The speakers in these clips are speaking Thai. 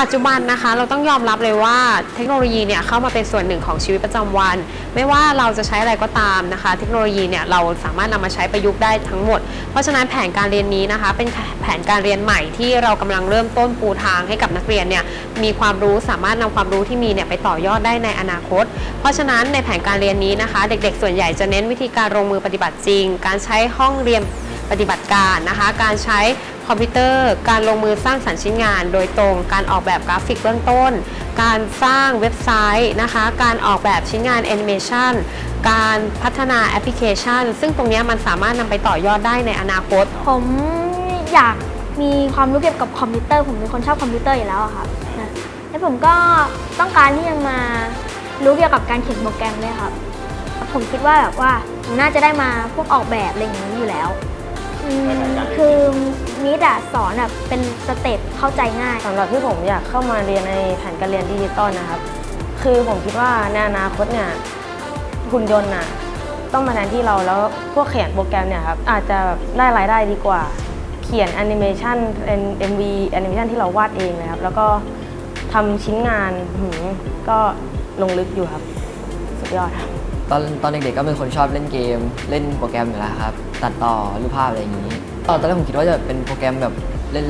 ปัจจุบันนะคะเราต้องยอมรับเลยว่าเทคโนโลยีเนี่ยเข้ามาเป็นส่วนหนึ่งของชีวิตประจำวัน ไม่ว่าเราจะใช้อะไรก็ตามนะคะ เทคโนโลยีเนี่ยเราสามารถนำมาใช้ประยุกต์ได้ทั้งหมด เพราะฉะนั้นแผนการเรียนนี้นะคะ เป็นแผนการเรียนใหม่ที่เรากำลังเริ่มต้นปูทางให้กับนักเรียนเนี่ยมีความรู้สามารถนำความรู้ที่มีเนี่ยไปต่อยอดได้ในอนาคต เพราะฉะนั้นในแผนการเรียนนี้นะคะ เด็กๆ ส่วนใหญ่จะเน้นวิธีการลงมือปฏิบัติจริง การใช้ห้องเรียน ปฏิบัติการนะคะ การใช้คอมพิวเตอร์ การลงมือสร้างสรรค์ชิ้นงาน โดยตรง การออกแบบกราฟิกเบื้องต้น การสร้างเว็บไซต์นะคะ การออกแบบชิ้นงานแอนิเมชันการพัฒนาแอปพลิเคชัน ซึ่งตรงนี้มันสามารถนำไปต่อยอดได้ในอนาคต ผมอยากมีความรู้เกี่ยวกับคอมพิวเตอร์ ผมเป็นคนชอบคอมพิวเตอร์อยู่แล้วอะครับนะแล้วผมก็ต้องการที่จะมารู้เกี่ยวกับการเขียนโปรแกรมด้วยครับ ผมคิดว่าแบบว่าผมน่าจะได้มาพวกออกแบบอะไรอย่างนี้อยู่แล้ว คือมิดอะสอนแบบเป็นสเต็ปเข้าใจง่าย สำหรับที่ผมอยากเข้ามาเรียนในแผนการเรียนดิจิตอลนะครับ คือผมคิดว่าในอนาคตเนี่ยหุ่นยนต์น่ะต้องมาแทนที่เราแล้วพวกเขียนโปรแกรมเนี่ยครับอาจจะแบบได้รายได้ดีกว่า เขียนแอนิเมชันเป็น MV แอนิเมชันที่เราวาดเองเลยครับ แล้วก็ทำชิ้นงานก็ลงลึกอยู่ครับ สุดยอดครับ ตอนตอนเด็กๆก็เป็นคนชอบเล่นเกม เล่นโปรแกรมอยู่แล้วครับ ตัดต่อรูปภาพอะไรอย่างนี้ ตอนตอนแรกผมคิดว่าจะเป็นโปรแกรมแบบ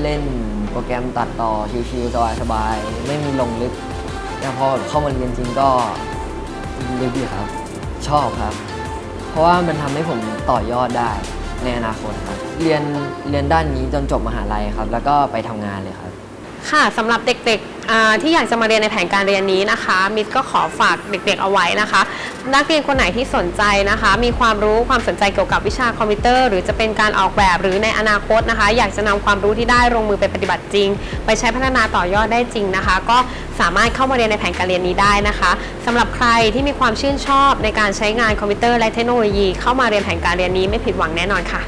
เล่นๆ โปรแกรมตัดต่อชิวๆสบายๆ ไม่มีลงลึกแต่พอเข้ามาเรียนจริงก็ลึกอยู่ครับ ชอบครับ เพราะว่ามันทำให้ผมต่อยอดได้ในอนาคตครับ เรียนเรียนด้านนี้จนจบมหาลัยครับ แล้วก็ไปทำงานเลยครับ ค่ะสำหรับเด็กๆที่อยากจะมาเรียนในแผนการเรียนนี้นะคะ มิสก็ขอฝากเด็กๆเอาไว้นะคะ นักเรียนคนไหนที่สนใจนะคะ มีความรู้ความสนใจเกี่ยวกับวิชาคอมพิวเตอร์ หรือจะเป็นการออกแบบหรือในอนาคตนะคะ อยากจะนำความรู้ที่ได้ลงมือไปปฏิบัติจริง ไปใช้พัฒนาต่อยอดได้จริงนะคะ ก็สามารถเข้ามาเรียนในแผนการเรียนนี้ได้นะคะสำหรับใครที่มีความชื่นชอบในการใช้งานคอมพิวเตอร์และเทคโนโลยี เข้ามาเรียนแผนการเรียนนี้ไม่ผิดหวังแน่นอนค่ะ